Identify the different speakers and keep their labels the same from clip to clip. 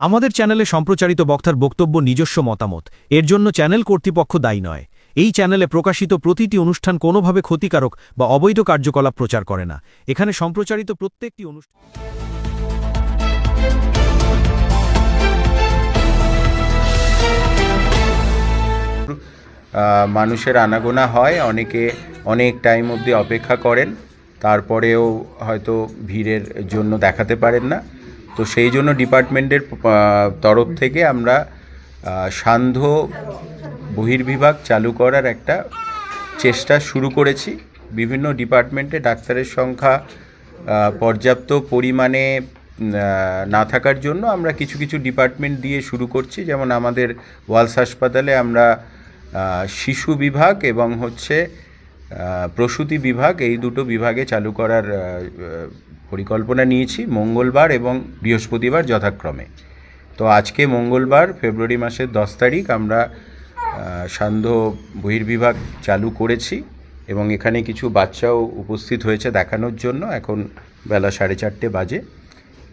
Speaker 1: আমাদের চ্যানেলে সম্প্রচারিত বক্তার বক্তব্য নিজস্ব মতামত। এর জন্য চ্যানেল কর্তৃপক্ষ দায়ী নয়। এই চ্যানেলে প্রকাশিত প্রতিটি অনুষ্ঠান কোনোভাবে ক্ষতিকারক বা অবৈধ কার্যকলাপ প্রচার করে না। এখানে সম্প্রচারিত প্রত্যেকটি অনুষ্ঠান
Speaker 2: মানুষের আনাগোনা হয়, অনেকে অনেক টাইম অবধি অপেক্ষা করেন, তারপরেও হয়তো ভিড়ের জন্য দেখাতে পারেন না। তো সেই জন্য ডিপার্টমেন্টের তরফ থেকে আমরা সান্ধ্য বহির্বিভাগ চালু করার একটা চেষ্টা শুরু করেছি। বিভিন্ন ডিপার্টমেন্টে ডাক্তারের সংখ্যা পর্যাপ্ত পরিমাণে না থাকার জন্য আমরা কিছু কিছু ডিপার্টমেন্ট দিয়ে শুরু করছি। যেমন আমাদের ওয়ালস হাসপাতালে আমরা শিশু বিভাগ এবং হচ্ছে প্রসূতি বিভাগ, এই দুটো বিভাগে চালু করার পরিকল্পনা নিয়েছি মঙ্গলবার এবং বৃহস্পতিবার যথাক্রমে। তো আজকে মঙ্গলবার ফেব্রুয়ারি মাসের দশ তারিখ আমরা সান্ধ্য বহির্বিভাগ চালু করেছি এবং এখানে কিছু বাচ্চাও উপস্থিত হয়েছে দেখানোর জন্য। এখন বেলা সাড়ে চারটে বাজে।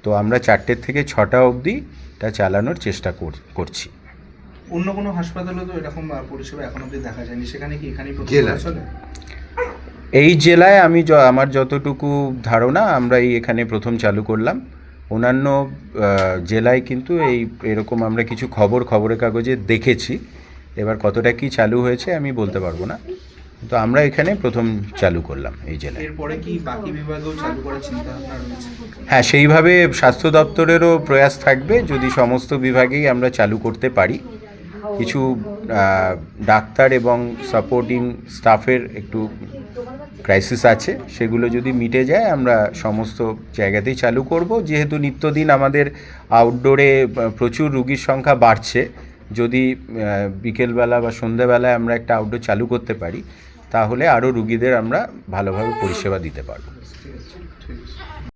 Speaker 2: তো আমরা চারটের থেকে ছটা অবধি তা চালানোর চেষ্টা কর- করছি।
Speaker 3: অন্য কোনো হাসপাতালে তো এরকম পরিষেবা এখন অব্দি দেখা যায়নি। সেখানে কি এখানেই
Speaker 4: জেলায়।
Speaker 3: চলে?
Speaker 2: এই জেলায় আমি আমার যতটুকু ধারণা আমরা এই এখানে প্রথম চালু করলাম। অন্যান্য জেলায় কিন্তু এই এরকম আমরা কিছু খবর খবরের কাগজে দেখেছি। এবার কতটা কি চালু হয়েছে আমি বলতে পারব না। তো আমরা এখানে প্রথম চালু করলাম এই জেলায়।
Speaker 3: এরপরে কি বাকি বিভাগেও চালু করার চিন্তা
Speaker 2: হ্যাঁ সেইভাবে স্বাস্থ্য দপ্তরেরও প্রয়াস থাকবে যদি সমস্ত বিভাগেই আমরা চালু করতে পারি। কিছু ডাক্তার এবং সাপোর্টিং স্টাফের একটু ক্রাইসিস আছে, সেগুলো যদি মিটে যায়, আমরা সমস্ত জায়গাতেই চালু করব। যেহেতু নিত্যদিন আমাদের আউটডোরে প্রচুর রুগীর সংখ্যা বাড়ছে, যদি বিকেলবেলা বা সন্ধেবেলায় আমরা একটা আউটডোর চালু করতে পারি, তাহলে আরও রুগীদের আমরা ভালোভাবে পরিষেবা দিতে পারব।